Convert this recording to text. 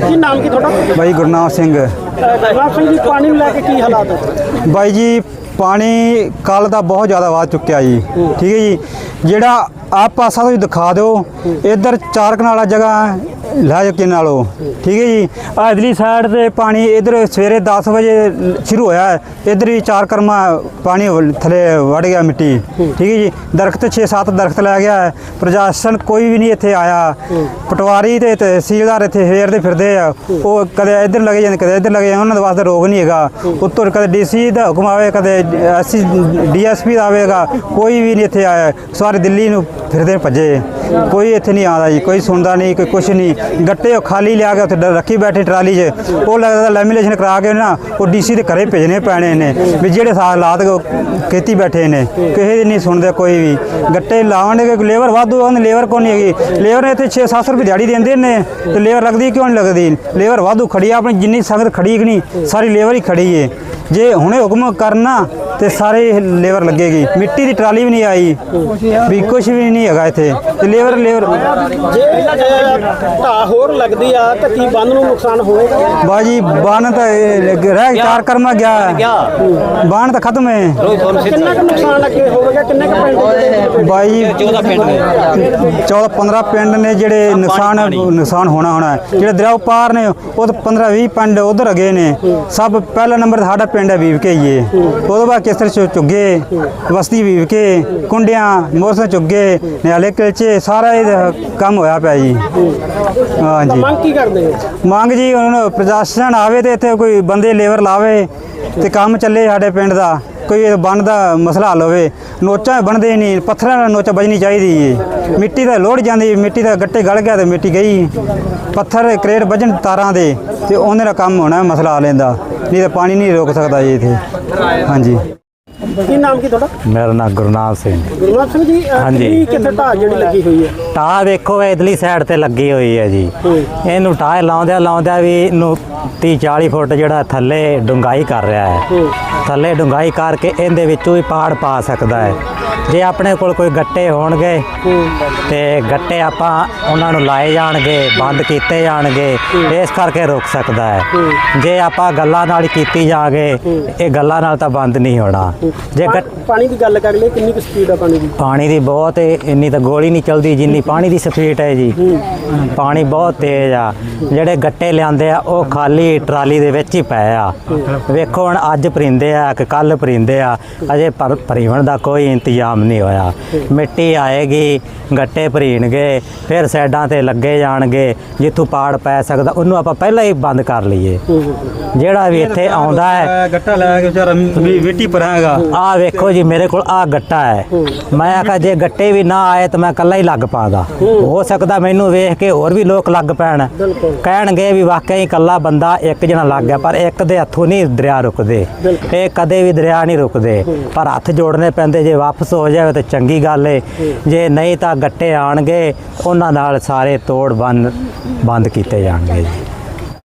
ਕੀ ਨਾਮ ਕੀ ਤੁਹਾਡਾ? ਬਾਈ ਗੁਰਨਾਮ ਸਿੰਘ। ਗੁਰਨਾਮ ਸਿੰਘ ਜੀ ਪਾਣੀ ਨੂੰ ਲੈ ਕੇ ਕੀ ਹਾਲਾਤ ਹੈ? ਬਾਈ ਜੀ ਪਾਣੀ ਕੱਲ ਦਾ ਬਹੁਤ ਜ਼ਿਆਦਾ ਵੱਧ ਚੁੱਕਿਆ ਜੀ। ਠੀਕ ਹੈ ਜੀ। ਜਿਹੜਾ ਆਹ ਪਾਸਾ ਤੁਸੀਂ ਦਿਖਾ ਦਿਓ ਇੱਧਰ ਚਾਰ ਕਨਾਲਾ ਜਗ੍ਹਾ ਲੈ ਜਾ ਨਾਲੋਂ ਠੀਕ ਹੈ ਜੀ? ਆਹ ਇਧਰਲੀ ਸਾਈਡ ਤੇ ਪਾਣੀ ਇੱਧਰ ਸਵੇਰੇ 10 ਵਜੇ ਸ਼ੁਰੂ ਹੋਇਆ। ਹੈ। ਇੱਧਰ ਵੀ ਚਾਰ ਕਰਮਾ ਪਾਣੀ ਵ- ਥੱਲੇ ਵੜ ਗਿਆ ਮਿੱਟੀ। ਠੀਕ ਹੈ ਜੀ? ਦਰਖਤ 6-7 ਦਰਖਤ ਲੈ ਗਿਆ। ਹੈ। ਪ੍ਰਸ਼ਾਸਨ ਕੋਈ ਵੀ ਨਹੀਂ ਇੱਥੇ ਆਇਆ। ਪਟਵਾਰੀ ਤੇ ਤਹਿਸੀਲਦਾਰ ਇੱਥੇ ਫੇਰਦੇ ਫਿਰਦੇ ਆ। ਉਹ ਕਦੇ ਇੱਧਰ ਲੱਗੇ ਜਾਂਦੇ, ਕਦੇ ਇੱਧਰ ਲੱਗੇ ਜਾਂਦੇ। ਉਹਨਾਂ ਦੇ ਵਾਸਤੇ ਰੋਗ ਨਹੀਂ ਹੈਗਾ। ਉੱਤੋਂ ਕਦੇ ਡੀਸੀ ਦਾ ਹੁਕਮ ਆਵੇ, ਕਦੇ ਐਸਸੀ ਡੀਐਸਪੀ ਦਾ ਆਵੇਗਾ। ਕੋਈ ਵੀ ਨਹੀਂ ਇੱਥੇ ਆਇਆ। ਸਾਰੇ ਦਿੱਲੀ ਨੂੰ ਫਿਰਦੇ ਭੱਜੇ। ਕੋਈ ਇੱਥੇ ਨਹੀਂ ਆਉਂਦਾ ਜੀ, ਕੋਈ ਸੁਣਦਾ ਨਹੀਂ, ਕੋਈ ਕੁਛ ਨਹੀਂ। ਗੱਟੇ ਉਹ ਖਾਲੀ ਲਿਆ ਕੇ ਉੱਥੇ ਡ- ਰੱਖੀ ਬੈਠੇ ਟਰਾਲੀ 'ਚ। ਉਹ ਲੱਗਦਾ ਲੈਮੀਨੇਸ਼ਨ ਕਰਾ ਕੇ ਨਾ, ਉਹ ਡੀਸੀ ਦੇ ਘਰੇ ਭੇਜਣੇ ਪੈਣੇ ਨੇ, ਵੀ ਜਿਹੜੇ ਸਾ ਹਾਲਾਤ ਉਹ ਖੇਤੀ ਬੈਠੇ ਨੇ, ਕਿਸੇ ਦੀ ਨਹੀਂ ਸੁਣਦੇ ਕੋਈ ਵੀ। ਗੱਟੇ ਲਾਉਣਗੇ, ਲੇਬਰ ਵਾਧੂ ਉਹਨੇ ਲੇਬਰ ਕੋ ਨਹੀਂ ਹੈਗੀ। ਲੇਬਰ ਨੇ ਇੱਥੇ 6-700 ਰੁਪਏ ਦਿਹਾੜੀ ਦਿੰਦੇ ਨੇ, ਤੇ ਲੇਬਰ ਲੱਗਦੀ ਕਿਉਂ ਨਹੀਂ ਲੱਗਦੀ? ਲੇਬਰ ਵਾਧੂ ਖੜੀ ਆ, ਆਪਣੀ ਜਿੰਨੀ ਸੰਗਤ ਖੜੀ ਕਿ ਨਹੀਂ, ਸਾਰੀ ਲੇਬਰ ਹੀ ਖੜੀ ਏ। ਜੇ ਹੁਣੇ ਹੁਕਮ ਕਰਨਾ ਤੇ ਸਾਰੇ ਲੇਬਰ ਲੱਗੇਗੀ। ਮਿੱਟੀ ਦੀ ਟਰਾਲੀ ਵੀ ਨਹੀਂ ਆਈ। ਵੀ ਕੁਝ ਵੀ ਨਹੀਂ ਹੈਗਾ ਇੱਥੇ। ਤੇ ਲੇਬਰ ਲੇਬਰ। ਜੇ ਢਾਹ ਹੋਰ ਲੱਗਦੀ ਆ ਤਾਂ ਕੀ ਬੰਦ ਨੂੰ ਨੁਕਸਾਨ ਹੋਏਗਾ ਬਾਜੀ ਬਾਣ ਤਾਂ ਇਹ ਲੱਗ- ਰਹਿ ਗਿਆ, ਚਾਰ ਕਰਮਾ ਗਿਆ। ਬਾਣ ਤਾਂ ਖਤਮ ਹੈ। ਕਿੰਨਾ ਕੁ ਨੁਕਸਾਨ ਲੱਗੇ ਹੋਵੇਗਾ? ਕਿੰਨੇ ਕੁ ਪਿੰਡ ਦੇ ਬਾਈ 14 ਪਿੰਡ 14 15 ਪਿੰਡ ਨੇ ਜਿਹੜੇ ਨੁਕਸਾਨ ਨੁਕਸਾਨ ਹੋਣਾ ਹੋਣਾ ਹੈ। ਜਿਹੜੇ ਦਰਿਆਓ ਪਾਰ ਨੇ ਉਹ ਤਾਂ 15 20 ਪਿੰਡ ਉਧਰ ਗਏ ਨੇ। ਸਭ ਪਹਿਲਾ ਨੰਬਰ ਸਾਡਾ ਪਿੰਡ ਹੈ ਵੀਵਕੇ ਹੀ ਹੈ। ਉਹਦੇ ਬਾਅਦ ਕਿਸਰ ਚੋਂ ਚੁੱਗੇ ਵਸਤੀ ਵੀਵਕੇ ਕੁੰਡਿਆਂ ਮੋਸਾ ਚੁੱਗੇ ਨਿਆਲੇ ਕਿਲਚੇ ਸਾਰਾ ਇਹ ਕੰਮ ਹੋਇਆ ਪਿਆ ਜੀ। ਹਾਂਜੀ। ਮੰਗ ਕੀ ਕਰਦੇ ਹੋ? ਮੰਗ ਜੀ ਹੁਣ ਪ੍ਰਸ਼ਾਸਨ ਆਵੇ ਤੇ ਇੱਥੇ ਕੋਈ ਬੰਦੇ ਲੇਬਰ ਲਾਵੇ ਤੇ ਕੰਮ ਚੱਲੇ ਸਾਡੇ ਪਿੰਡ ਦਾ। ਕੋਈ ਬੰਨ ਦਾ ਮਸਲਾ ਹੱਲ ਹੋਵੇ ਨੋਚਾਂ ਬਣਦੇ ਨਹੀਂ ਪੱਥਰਾਂ ਨਾਲ ਨੋਚਾ ਵੱਜਣੀ ਚਾਹੀਦੀ ਏ। ਮਿੱਟੀ ਦਾ ਲੋੜ ਜਾਂਦੀ ਮਿੱਟੀ ਦਾ ਗੱਟੇ ਗਲ ਗਿਆ ਤੇ ਮਿੱਟੀ ਗਈ। ਪੱਥਰ ਕਰੇਟ ਵੱਜਣ ਤਾਰਾਂ ਦੇ ਤੇ ਉਹਦੇ ਨਾਲ ਕੰਮ ਹੋਣਾ ਮਸਲਾ ਹੱਲ ਲੈਂਦਾ ਨਹੀਂ ਤਾਂ ਪਾਣੀ ਨਹੀਂ ਰੋਕ ਸਕਦਾ ਜੀ ਇੱਥੇ। ਹਾਂਜੀ। ਕੀ ਨਾਮ ਕੀ ਤੁਹਾਡਾ? ਮੇਰਾ ਨਾਮ ਗੁਰਨਾਮ ਸਿੰਘ। ਗੁਰਨਾਮ ਸਿੰਘ ਜੀ ਹਾਂਜੀ। ਕਿੱਥੇ ਢਾਹ ਜਿਹੜੀ ਲੱਗੀ ਹੋਈ ਹੈ? ਟਾਹ ਵੇਖੋ ਇਧਰਲੀ ਸਾਈਡ ਤੇ ਲੱਗੀ ਹੋਈ ਹੈ ਜੀ। ਇਹਨੂੰ ਟਾਹ ਲਾਉਂਦਿਆਂ ਲਾਉਂਦਿਆਂ ਵੀ ਇਹਨੂੰ 30 40 ਫੁੱਟ ਜਿਹੜਾ ਥੱਲੇ ਡੁੰਗਾਈ ਕਰ ਰਿਹਾ ਹੈ। ਥੱਲੇ ਡੁੰਗਾਈ ਕਰਕੇ ਇਹਦੇ ਵਿੱਚੋਂ ਵੀ ਪਾੜ ਪਾ ਸਕਦਾ ਹੈ। ਜੇ ਆਪਣੇ ਕੋਲ ਕੋਈ ਗੱਟੇ ਹੋਣਗੇ ਤੇ ਗੱਟੇ ਆਪਾਂ ਉਹਨਾਂ ਨੂੰ ਲਾਏ ਜਾਣਗੇ ਬੰਦ ਕੀਤੇ ਜਾਣਗੇ ਇਸ ਕਰਕੇ ਰੁਕ ਸਕਦਾ ਹੈ। ਜੇ ਆਪਾਂ ਗੱਲਾਂ ਨਾਲ ਹੀ ਕੀਤੀ ਜਾਗੇ ਇਹ ਗੱਲਾਂ ਨਾਲ ਤਾਂ ਬੰਦ ਨਹੀਂ ਹੋਣਾ। ਜੇ ਪਾਣੀ ਦੀ ਗੱਲ ਕਰ ਲਈ ਕਿੰਨੀ ਕੁ ਸਪੀਡ ਆ ਪਾਣੀ ਦੀ? ਪਾਣੀ ਦੀ ਬਹੁਤ ਇੰਨੀ ਤਾਂ ਗੋਲੀ ਨਹੀਂ ਚਲਦੀ ਜਿੰਨੀ ਪਾਣੀ ਦੀ ਸਪੀਡ ਹੈ ਜੀ। ਪਾਣੀ ਬਹੁਤ ਤੇਜ਼ ਆ। ਜਿਹੜੇ ਗੱਟੇ ਲਿਆਂਦੇ ਆ ਉਹ ਖਾਲੀ ਟਰਾਲੀ ਦੇ ਵਿੱਚ ਹੀ ਪਏ ਆ। ਵੇਖੋ ਹੁਣ ਅੱਜ ਪਰਿੰਦੇ ਆ ਕਿ ਕੱਲ ਪਰਿੰਦੇ ਆ। ਅਜੇ ਪਰ ਭਰੀਵਣ ਦਾ ਕੋਈ ਇੰਤਜ਼ਾਮ ਨਹੀਂ ਹੋਇਆ। ਮਿੱਟੀ ਆਏਗੀ ਗੱਟੇ ਭਰੀਣਗੇ ਫਿਰ ਸਾਈਡਾਂ ਤੇ ਲੱਗੇ ਜਾਣਗੇ। ਜਿੱਥੋਂ ਪਾੜ ਪੈ ਸਕਦਾ ਉਹਨੂੰ ਆਪਾਂ ਪਹਿਲਾਂ ਹੀ ਬੰਦ ਕਰ ਲਈਏ। ਜਿਹੜਾ ਵੀ ਇੱਥੇ ਆਉਂਦਾ ਹੈ। ਗੱਟਾ ਲੈ ਕੇ ਵਿਚਾਰਾ ਮਿੱਟੀ ਪਰਾਂਗਾ ਆ ਵੇਖੋ ਜੀ ਮੇਰੇ ਕੋਲ ਆ ਗੱਟਾ ਹੈ। ਮੈਂ ਆਖਾ ਜੇ ਗੱਟੇ ਵੀ ਨਾ ਆਏ ਤਾਂ ਮੈਂ ਇਕੱਲਾ ਹੀ ਲੱਗ ਪਾਦਾ ਹੋ ਸਕਦਾ ਮੈਨੂੰ ਵੇਖ ਕੇ ਹੋਰ ਵੀ ਲੋਕ ਲੱਗ ਪੈਣ। ਕਹਿਣਗੇ ਵੀ ਵਾਕਿਆ ਹੀ ਇਕੱਲਾ ਬੰਦਾ ਇੱਕ ਜਣਾ ਲੱਗ ਗਿਆ ਪਰ ਇੱਕ ਦੇ ਹੱਥੋਂ ਨਹੀਂ ਦਰਿਆ ਰੁਕਦੇ। ਇਹ ਕਦੇ ਵੀ ਦਰਿਆ ਨਹੀਂ ਰੁਕਦੇ। ਪਰ ਹੱਥ ਜੋੜਨੇ ਪੈਂਦੇ ਜੇ ਵਾਪਸ ਹੋ ਜਾਵੇ ਤਾਂ ਚੰਗੀ ਗੱਲ ਏ। ਜੇ ਨਹੀਂ ਤਾਂ ਗੱਟੇ ਆਣਗੇ ਉਹਨਾਂ ਨਾਲ ਸਾਰੇ ਤੋੜ ਬੰਦ ਬੰਦ ਕੀਤੇ ਜਾਣਗੇ ਜੀ।